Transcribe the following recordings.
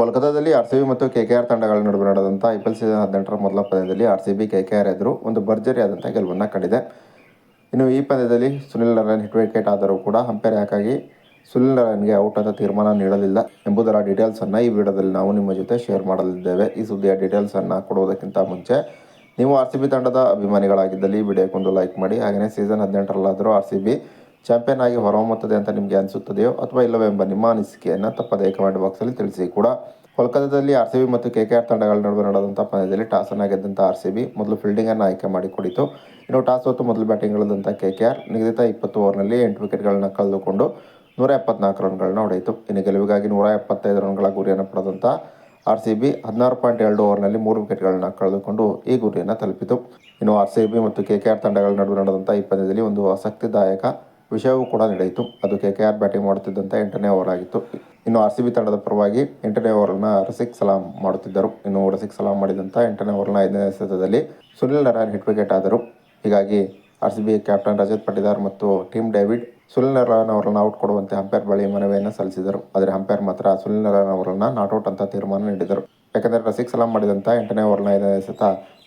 ಕೋಲ್ಕತಾದಲ್ಲಿ R C B ಮತ್ತು K K R ತಂಡಗಳ ನಡುವೆ ನಡೆದಂಥ ಐ ಪಿ ಸೀಸನ್ ಹದಿನೆಂಟರ ಮೊದಲ ಪಂದ್ಯದಲ್ಲಿ R C B, K K R ಎದುರು ಒಂದು ಭರ್ಜರಿಯಾದಂಥ ಗೆಲುವನ್ನು ಕಂಡಿದೆ. ಇನ್ನು ಈ ಪಂದ್ಯದಲ್ಲಿ ಸುನಿಲ್ ನಾರಾಯಣ್ ಹಿಟ್ ವಿಕೆಟ್ ಆದರೂ ಕೂಡ ಹಂಪೇರ್ ಯಾಕಾಗಿ ಸುನಿಲ್ ನಾರಾಯಣ್ಗೆ ಔಟ್ ಅಂತ ತೀರ್ಮಾನ ನೀಡಲಿಲ್ಲ ಎಂಬುದರ ಡೀಟೇಲ್ಸನ್ನು ಈ ವಿಡಿಯೋದಲ್ಲಿ ನಾವು ನಿಮ್ಮ ಜೊತೆ ಶೇರ್ ಮಾಡಲಿದ್ದೇವೆ. ಈ ಸುದ್ದಿಯ ಡೀಟೇಲ್ಸನ್ನು ಕೊಡುವುದಕ್ಕಿಂತ ಮುಂಚೆ ನೀವು ಆರ್ ಸಿ ಬಿ ತಂಡದ ಅಭಿಮಾನಿಗಳಾಗಿದ್ದಲ್ಲಿ ವಿಡಿಯೋಕ್ಕೊಂದು ಲೈಕ್ ಮಾಡಿ. ಹಾಗೆಯೇ ಸೀಸನ್ ಹದಿನೆಂಟರಲ್ಲಾದರೂ ಆರ್ ಸಿ ಬಿ ಚಾಂಪಿಯನ್ ಆಗಿ ಹೊರಹೊಮ್ಮುತ್ತದೆ ಅಂತ ನಿಮಗೆ ಅನಿಸುತ್ತದೆಯೋ ಅಥವಾ ಇಲ್ಲವೆಂಬ ನಿಮ್ಮ ಅನಿಸಿಕೆಯನ್ನು ತಪ್ಪದೇ ಕಮೆಂಟ್ ಬಾಕ್ಸಲ್ಲಿ ತಿಳಿಸಿ ಕೂಡ. ಕೋಲ್ಕತ್ತಾದಲ್ಲಿ ಆರ್ ಸಿ ಬಿ ಮತ್ತು ಕೆ ಕೆ ಆರ್ ತಂಡಗಳ ನಡುವೆ ನಡೆದಂಥ ಪಂದ್ಯದಲ್ಲಿ ಟಾಸನ್ನು ಗೆದ್ದಂಥ ಆರ್ ಸಿ ಬಿ ಮೊದಲು ಫೀಲ್ಡಿಂಗನ್ನು ಆಯ್ಕೆ ಮಾಡಿಕೊಡಿತು ಇನ್ನು ಟಾಸ್ ಹೊತ್ತು ಮೊದಲು ಬ್ಯಾಟಿಂಗ್ ಇಳಿದಂಥ ಕೆ ಕೆ ಆರ್ ನಿಗದಿತ ಇಪ್ಪತ್ತು ಓವರ್ನಲ್ಲಿ ಎಂಟು ವಿಕೆಟ್ಗಳನ್ನ ಕಳೆದುಕೊಂಡು ನೂರ ಎಪ್ಪತ್ನಾಲ್ಕು ರನ್ಗಳನ್ನ ಹೊಡೆಯಿತು. ಇನ್ನು ಗೆಲುವಿಗಾಗಿ ನೂರ ಎಪ್ಪತ್ತೈದು ರನ್ಗಳ ಗುರಿಯನ್ನು ಪಡೆದಂಥ ಆರ್ ಸಿ ಬಿ ಹದಿನಾರು ಪಾಯಿಂಟ್ ಎರಡು ಓವರ್ನಲ್ಲಿ ಮೂರು ವಿಕೆಟ್ಗಳನ್ನು ಕಳೆದುಕೊಂಡು ಈ ಗುರಿಯನ್ನು ತಲುಪಿತು. ಇನ್ನು ಆರ್ ಸಿ ಬಿ ಮತ್ತು ಕೆ ಕೆ ಆರ್ ತಂಡಗಳ ನಡುವೆ ನಡೆದಂಥ ಈ ಪಂದ್ಯದಲ್ಲಿ ಒಂದು ಆಸಕ್ತಿದಾಯಕ ವಿಷಯವೂ ಕೂಡ ನಡೆಯಿತು. ಅದು ಕೆ ಕೆ ಆರ್ ಬ್ಯಾಟಿಂಗ್ ಮಾಡುತ್ತಿದ್ದಂತೆ ಎಂಟನೇ ಓವರ್ ಆಗಿತ್ತು ಇನ್ನು ಆರ್ ಸಿ ಬಿ ತಂಡದ ಪರವಾಗಿ ಎಂಟನೇ ಓವರ್ನ ರಸಿಕ್ ಸಲಾಂ ಮಾಡುತ್ತಿದ್ದರು. ಇನ್ನು ರಸಿಕ್ ಸಲಾಂ ಮಾಡಿದಂಥ ಎಂಟನೇ ಓವರ್ನ ಐದನೇ ಸತದಲ್ಲಿ ಸುನಿಲ್ ನಾರಾಯಣ್ ಹಿಟ್ ವಿಕೆಟ್ ಆದರು. ಹೀಗಾಗಿ R C B captain Rajat Patidar ಮತ್ತು ಟೀಮ್ ಡೇವಿಡ್ ಸುನಿಲ್ ನಾರಾಯಣ್ ಅವರನ್ನು ಔಟ್ ಕೊಡುವಂತೆ ಅಂಪೈರ್ ಬಳಿ ಮನವಿಯನ್ನು ಸಲ್ಲಿಸಿದರು. ಆದರೆ ಅಂಪೈರ್ ಮಾತ್ರ ಸುನಿಲ್ ನಾರಾಯಣ್ ಅವರನ್ನು ನಾಟ್ಔಟ್ ಅಂತ ತೀರ್ಮಾನ ನೀಡಿದರು. ಯಾಕೆಂದರೆ ರಸಿಕ್ ಸಲಾಂ ಮಾಡಿದಂಥ ಎಂಟನೇ ಓವರ್ನ ಐದನೇ ಸತ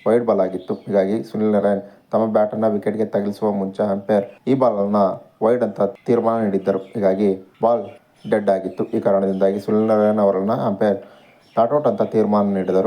ವೈಡ್ ಬಾಲ್ ಆಗಿತ್ತು. ಹೀಗಾಗಿ ಸುನಿಲ್ ನಾರಾಯಣ್ ತಮ್ಮ ಬ್ಯಾಟನ್ನು ವಿಕೆಟ್ಗೆ ತಗಲಿಸುವ ಮುಂಚೆ ಅಂಪೈರ್ ಈ ಬಾಲನ್ನು ವೈಡ್ ಅಂತ ತೀರ್ಮಾನ ನೀಡಿದ್ದರು. ಹೀಗಾಗಿ ಬಾಲ್ ಡೆಡ್ ಆಗಿತ್ತು. ಈ ಕಾರಣದಿಂದಾಗಿ ಸುನಿಲ್ ನಾರಾಯಣ್ ಅವರನ್ನು ಅಂಪೈರ್ ನಾಟ್ಔಟ್ ಅಂತ ತೀರ್ಮಾನ ನೀಡಿದರು.